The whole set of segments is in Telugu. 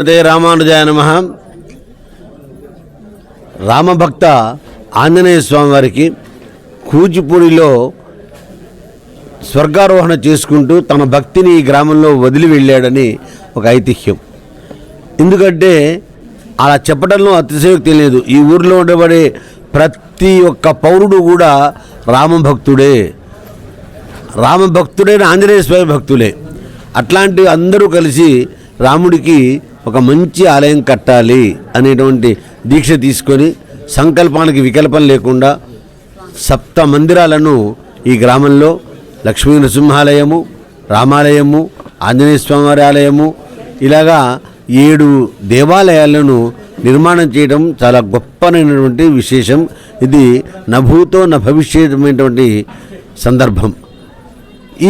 అదే రామానుజాయ నమ. రామభక్త ఆంజనేయ స్వామి వారికి కూచిపూడిలో స్వర్గారోహణ చేసుకుంటూ తన భక్తిని ఈ గ్రామంలో వదిలి వెళ్ళాడని ఒక ఐతిహ్యం. ఎందుకంటే అలా చెప్పడంలో అతిశయోక్తి లేదు ఈ ఊరిలో ఉండబడే ప్రతి ఒక్క పౌరుడు కూడా రామభక్తుడే. రామభక్తుడైన ఆంజనేయ స్వామి భక్తులే. అట్లాంటి అందరూ కలిసి రాముడికి ఒక మంచి ఆలయం కట్టాలి అనేటువంటి దీక్ష తీసుకొని సంకల్పానికి వికల్పం లేకుండా సప్త మందిరాలను ఈ గ్రామంలో లక్ష్మీ నృసింహాలయము రామాలయము ఆంజనేయ స్వామివారి ఆలయము ఇలాగా ఏడు దేవాలయాలను నిర్మాణం చేయడం చాలా గొప్పనైనటువంటి విశేషం. ఇది నభూతో న భవిష్యమైనటువంటి సందర్భం.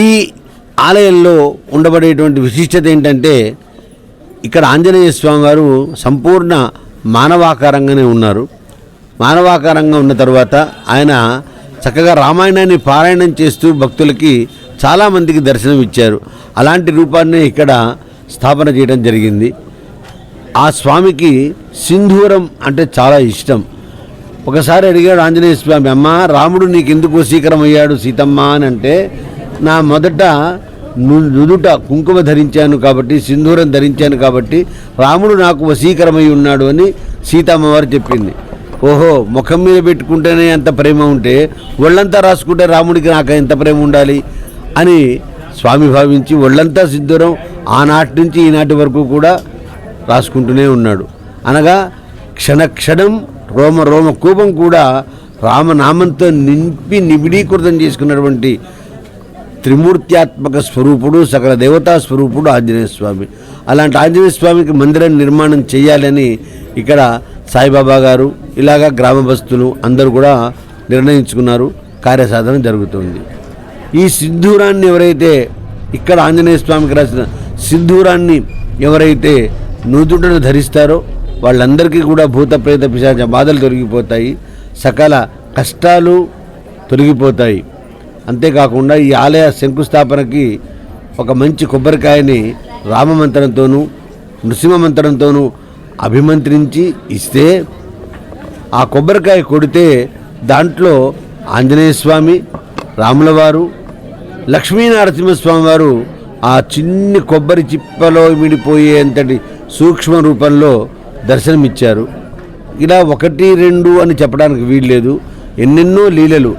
ఈ ఆలయంలో ఉండబడేటువంటి విశిష్టత ఏంటంటే ఇక్కడ ఆంజనేయ స్వామి వారు సంపూర్ణ మానవాకారంగానే ఉన్నారు. మానవాకారంగా ఉన్న తర్వాత ఆయన చక్కగా రామాయణాన్ని పారాయణం చేస్తూ భక్తులకి చాలామందికి దర్శనం ఇచ్చారు. అలాంటి రూపాన్ని ఇక్కడ స్థాపన చేయడం జరిగింది. ఆ స్వామికి సింధూరం అంటే చాలా ఇష్టం. ఒకసారి అడిగాడు ఆంజనేయ స్వామి అమ్మ రాముడు నీకు ఎందుకు వశీకరం అయ్యాడు సీతమ్మ? అని అంటే నా మొదట నుదుట కుంకుమ ధరించాను కాబట్టి సింధూరం ధరించాను కాబట్టి రాముడు నాకు వశీకరమై ఉన్నాడు అని సీతమ్మవారు చెప్పింది. ఓహో ముఖం మీద పెట్టుకుంటేనే ఎంత ప్రేమ ఉంటే ఒళ్ళంతా రాసుకుంటే రాముడికి నాకు ఎంత ప్రేమ ఉండాలి? అని స్వామి భావించి ఒళ్ళంతా సింధూరం ఆనాటి నుంచి ఈనాటి వరకు కూడా రాసుకుంటూనే ఉన్నాడు. అనగా క్షణక్షణం రోమ రోమ కూపం కూడా రామనామంతో నింపి నిబిడీకృతం చేసుకున్నటువంటి త్రిమూర్త్యాత్మక స్వరూపుడు సకల దేవతా స్వరూపుడు ఆంజనేయ స్వామి. అలాంటి ఆంజనేయ స్వామికి మందిరం నిర్మాణం చేయాలని ఇక్కడ సాయిబాబా గారు ఇలాగా గ్రామస్తులు అందరూ కూడా నిర్ణయించుకున్నారు. కార్యసాధన జరుగుతుంది. ఈ సింధూరాన్ని ఎవరైతే ఇక్కడ ఆంజనేయ స్వామికి రాసిన సింధూరాన్ని ఎవరైతే నుదుటను ధరిస్తారో వాళ్ళందరికీ కూడా భూత ప్రేత పిశాచ బాధలు తొలగిపోతాయి. సకల కష్టాలు తొలగిపోతాయి. అంతేకాకుండా ఈ ఆలయ శంకుస్థాపనకి ఒక మంచి కొబ్బరికాయని రామమంత్రంతోనూ నృసింహమంత్రంతోనూ అభిమంత్రించి ఇస్తే ఆ కొబ్బరికాయ కొడితే దాంట్లో ఆంజనేయ స్వామి రాములవారు లక్ష్మీనరసింహస్వామి వారు ఆ చిన్ని కొబ్బరి చిప్పలో మిడిపోయేంతటి సూక్ష్మ రూపంలో దర్శనమిచ్చారు. ఇలా ఒకటి రెండు అని చెప్పడానికి వీల్లేదు. ఎన్నెన్నో లీలలు.